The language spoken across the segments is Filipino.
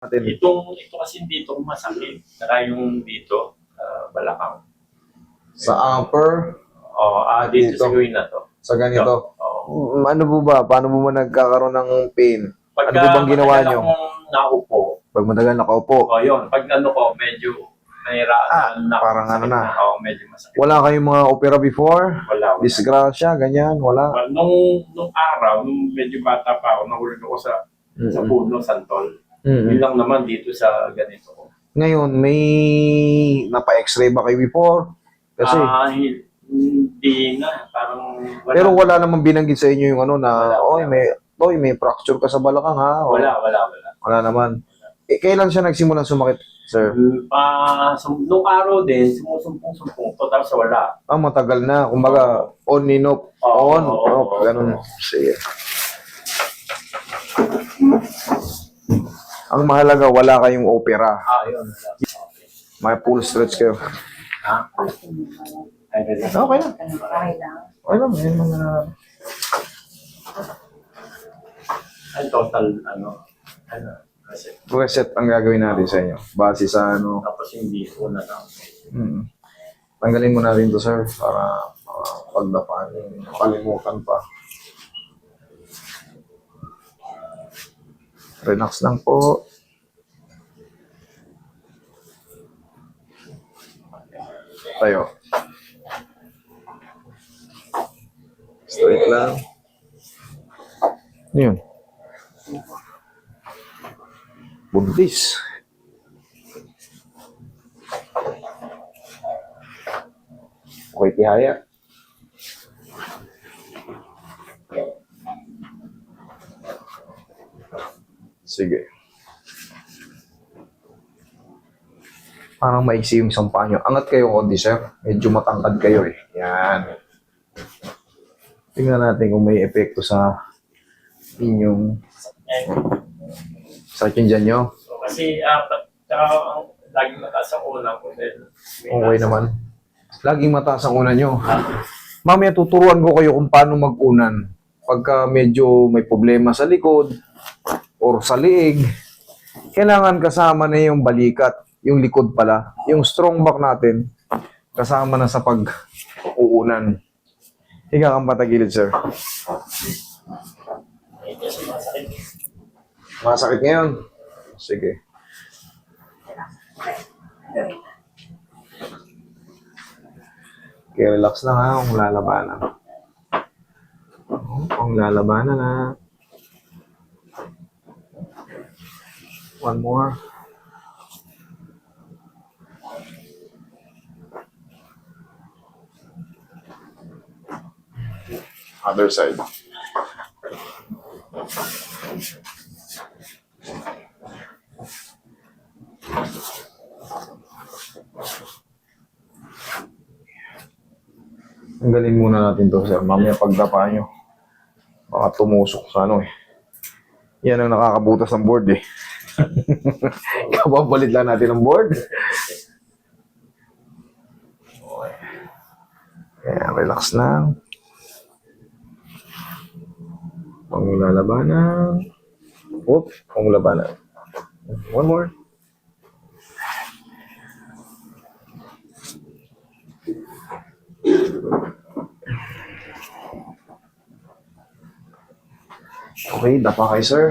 natin. Itong, ito kasi dito masakit. Saka yung dito, ah, balakang. Sa upper, Oo, ah, dito, Dito. sa gawin na to. sa ganito. Oo. Mm, Ano po ba? Paano po ba nagkakaroon ng pain? Ano po bang ginawa matagal nyo? akong naupo, Pag matagal nakaupo, o yun, pag ano ko, medyo nahiraan na. parang ano na. Oo, medyo masakit. wala kayong mga opera before? Wala, wala. Disgrasya, ganyan, wala. Well, nung, nung araw, nung medyo bata pa ako, nahulog ako sa, sa Mm-mm. puno, santol. Mm-mm. Yun lang naman dito sa ganito. Ngayon, may napa-x-ray ba kayo before? Kasi, Ah, hi- hindi na. Parang wala. pero wala namang binanggit sa inyo yung ano na, Wala, wala. oy, may, oy, may fracture ka sa balakang ha? O, Wala, wala, wala. Wala naman. Eh, kailan siya nagsimulang sumakit, sir? Pa, sum- nung araw din, sumusumpong-sumpong to, tapos wala. Ah, matagal na. Kumbaga, on, ninop, Oo, on, oo, off, oo. ganun. Sige. Ang mahalaga, wala kayong opera. Ah, yun. Okay. May full stretch kayo. Ha? Okay lang. Okay lang. Okay lang, may mga... Ay, total, ano, ano, kasi, Reset ang gagawin natin sa inyo. Base sa ano... tapos yung dito na lang. Hmm. Tanggalin mo na rin to, sir, para uh, pagdapaan yung kalimutan pa. Relax lang po. Tayo. Straight lang. Ano yun? Buntis. Okay, tihaya. Sige. Parang maiksi yung sampa nyo. Angat kayo konti, sir. Medyo matangkad kayo eh. Yan. Tingnan natin kung may epekto sa inyong sakit dyan nyo. so, kasi, ah, uh, tsaka, ang laging mataas ang ulam ko Okay naman. Laging mataas ang unan nyo. Ha? Mamaya tuturuan ko kayo kung paano mag-unan. Pagka medyo may problema sa likod or sa liig, kailangan kasama na yung balikat, yung likod pala. Yung strong back natin, kasama na sa pag-uunan. Higa kang patagilid, sir. Masakit ngayon? Sige. Okay, relax lang ha, kung lalabanan. Oh, Kung lalabanan ha. One more. Other side. Tanggalin muna natin to, sir. Mamaya pagdapa nyo. Baka tumusok sa ano eh. Yan ang nakakabutas ng board eh. Kapapalit lang natin ng board. Kaya relax lang. Pangulalabanan. Oop, pangulabanan. One more. Okay, dapa kayo, sir.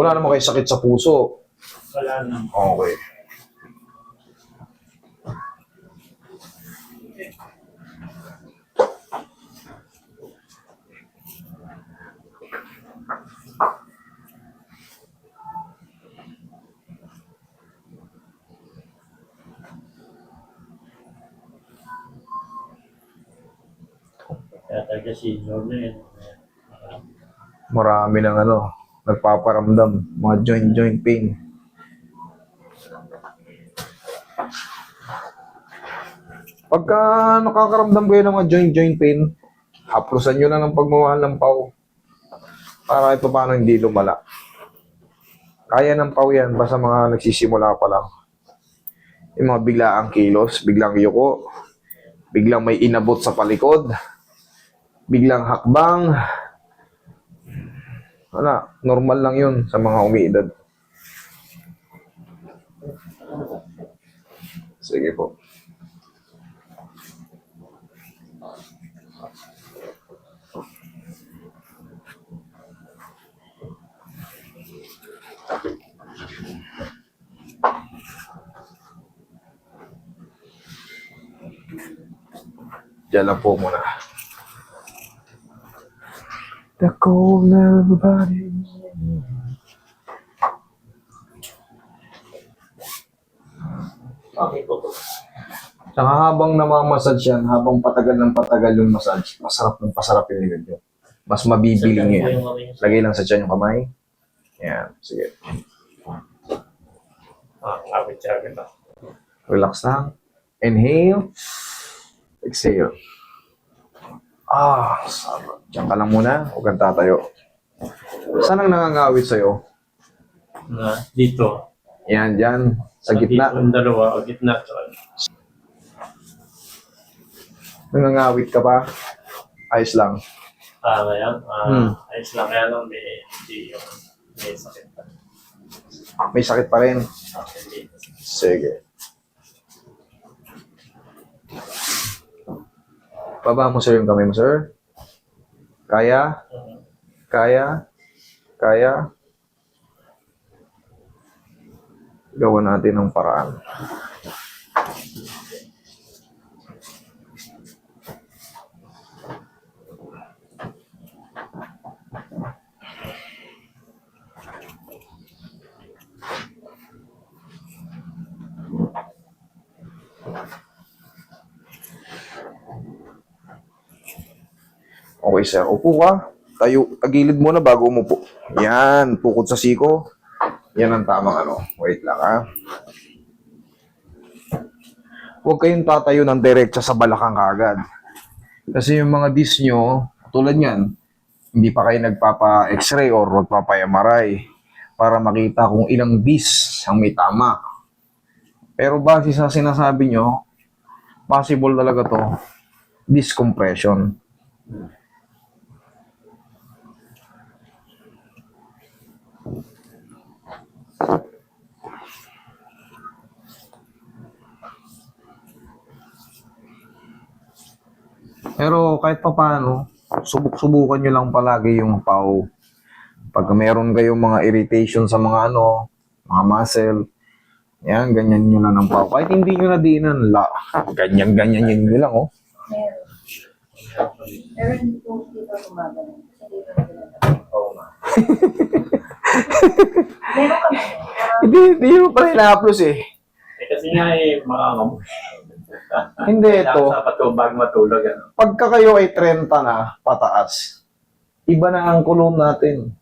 Wala naman kayo sakit sa puso. Wala na. Okay. Kaya talaga senior na yun. Marami ng ano, nagpaparamdam, mga joint-joint pain. Pagka nakakaramdam kayo ng mga joint-joint pain, haplusan nyo lang ng pagmamahal ng pau. Para ito paano hindi lumala. Kaya ng pau yan, basta mga nagsisimula pa lang. Yung mga biglaang kilos, biglang yuko, biglang may inabot sa palikod, biglang hakbang. Wala, normal lang yun sa mga umiidad. Sige po. Diyan lang po muna. The cold love body. Okay po po. Saka habang namamassage yan, habang patagal ng patagal yung massage, masarap ng pasarap yung likod nyo. Mas mabibiling nyo yan. Lagay lang sa tiyan yung kamay. Yan, sige. Ah. Relax lang. Inhale. Exhale. Ah, sarap. Diyan ka lang muna. Huwag kang tatayo. Saan ang nangangawit sa'yo? Na, dito. Yan, dyan. Sa Dito gitna. yung dalawa, o gitna. Tsaka, Nangangawit ka pa. Ayos lang. ah, na yan. Ah, Hmm. ayos lang kaya lang, may, hindi yung, may sakit pa. May sakit pa rin. Okay, dito. Sige. Baba mo sir yung kamay mo, sir. Kaya? Kaya? Kaya? Gawa natin ng paraan. Okay, sir. Upo ka. Tayo, tagilid muna bago umupo. Yan, tukod sa siko. Yan ang tamang ano. Wait lang, ha. Huwag kayong tatayo ng diretsa sa balakang kagad. Kasi yung mga disc nyo, tulad yan, hindi pa kayo nagpapa-x-ray or magpapa-MRI para makita kung ilang disc ang may tama. Pero base sa sinasabi nyo, possible talaga to, disc Pero kahit pa paano, subok-subukan nyo lang palagi yung pau. Pag meron kayong mga irritation sa mga ano, mga muscle, yan, ganyan nyo lang ng pau. Kahit hindi nyo na diinan, la, ganyan-ganyan yun nyo lang, oh. Meron. Pero hindi po. Oo nga. Meron kami. Pero Hindi, hindi mo pala ina-upload eh. Eh, kasi nga eh, makakamoy. Hindi, ito. Sa bago matulog, ano. Pagka kayo ay 30 na, pataas, iba na ang kulong natin.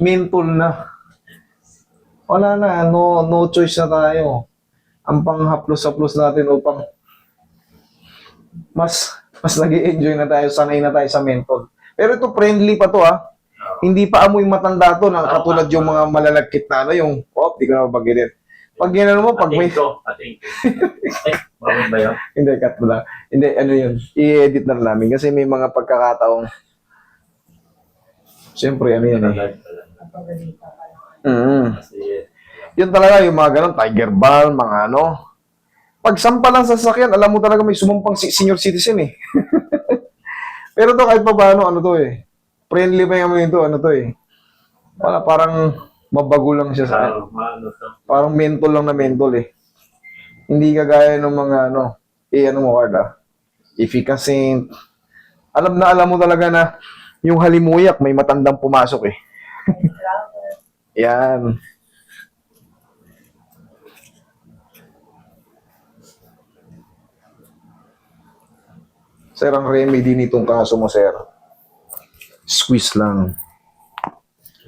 Mental na. Wala na, no, no choice na tayo. Ang panghaplos-haplos natin upang mas mas nag enjoy na tayo, sanay na tayo sa mental. Pero ito friendly pa to ah. Hindi pa amoy matanda to na katulad yung mga malalagkit na ano, yung, oh, di ko na mabagitin. Pag ginano mo, pag may, Ating ko, ating ko. Ba yun? Hindi, cut mo lang. Hindi, ano yun, i-edit na namin kasi may mga pagkakataong Siyempre, ano yan eh. Mm. Yun talaga, yung mga ganun, tiger ball, mga ano. Pag sampa lang sa sasakyan, alam mo talaga may sumumpang si- senior citizen eh. Pero to kahit pa paano, ano to eh. Friendly pa yung amoy ito, ano to eh. Wala, parang mabago lang siya sa ah, to. Parang mentol lang na mentol eh. Hindi kagaya ng mga ano, eh ano mo card ah. Efficacent. Alam na alam mo talaga na yung halimuyak may matandang pumasok eh. Yan. Sir, ang remedy nitong kaso mo, sir. Squeeze lang.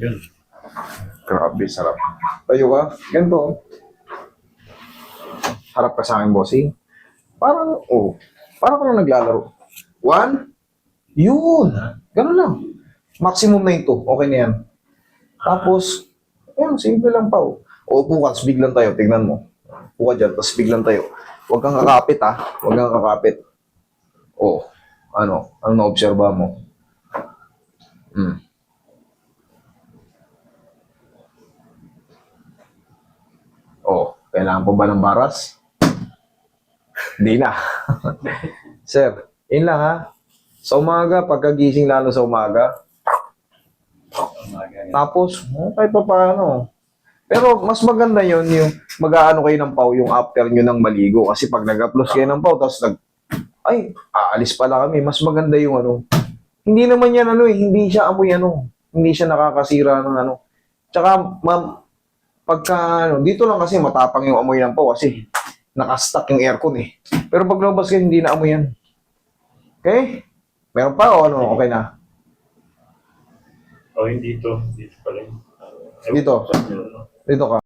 Yun. Grabe, sarap. Tayo ka. Ganito. oh. Harap ka sa akin, bossing. Parang, oh, parang ka lang naglalaro. One. Yun. Ganun lang. Maximum na ito. Okay na yan. Tapos, yan, simple lang pa. Oh. O, ka, tapos biglang tayo. Tignan mo. Upo ka dyan, tapos biglang tayo. Huwag kang kakapit, ha. Huwag kang kakapit. Oh. Ano? Ano na-obserba mo? Hmm. Oh, kailangan po ba ng baras? Hindi na. Sir, yun lang ha. Sa umaga, pagkagising lalo sa umaga, tapos, oh, kahit pa paano. Pero mas maganda yon yung mag-aano kayo ng pau yung after nyo ng maligo. Kasi pag nag-upload kayo ng pau, tapos nag, ay, aalis pala kami. Mas maganda yung ano. Hindi naman yan ano eh, hindi siya amoy ano. Hindi siya nakakasira ng ano. Tsaka, ma'am, pagka ano, dito lang kasi matapang yung amoy ng pau kasi nakastack yung aircon eh. Pero pag lumabas kayo, hindi na amoy yan. Okay? Meron pa o ano? Okay na? O hindi to, dito pa rin. Dito. Sa- Dito ka.